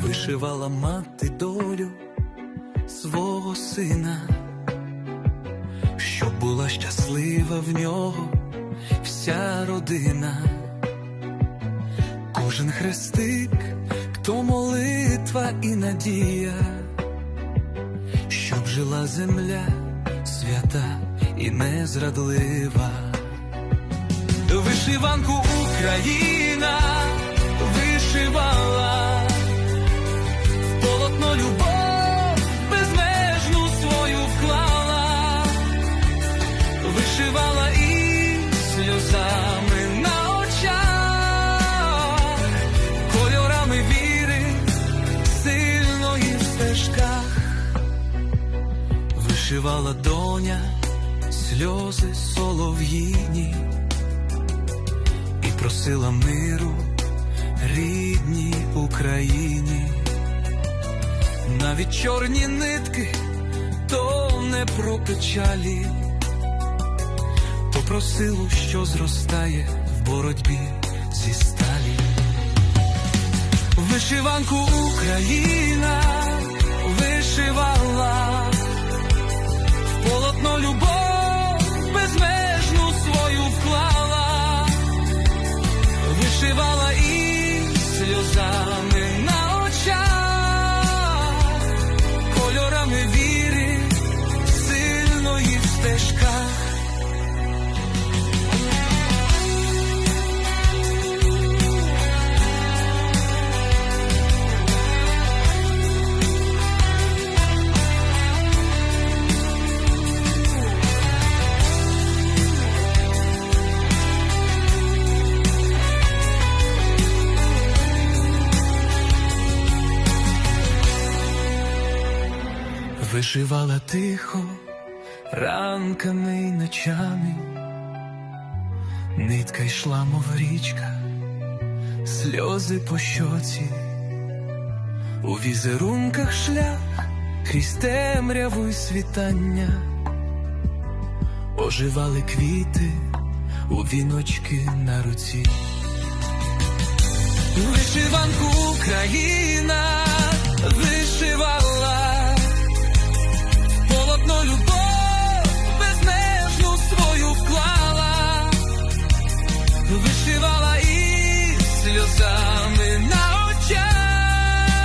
вишивала мати долю свого сина, щоб була щаслива в нього вся родина, кожен хрестик, то молитва і надія, щоб жила земля свята і незрадлива. Вишиванку Україна сльозами на очах, кольорами віри сильної стежках, вишивала доня сльози солов'їні. І просила миру рідній Україні. Навіть чорні нитки то не про печалі, про силу, що зростає в боротьбі зі сталі. Вишиванку Україна вишивала Вишивала тихо ранками й ночами, нитка йшла, мов річка, сльози по щоці, у візерунках шлях крізь темряву й світання, оживали квіти у віночки на руці. Вишиванку Україна вишивала і сльозами на очах,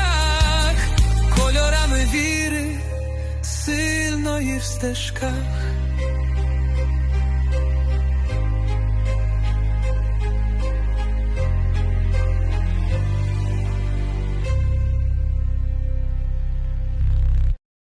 кольорами віри сильної в стежках.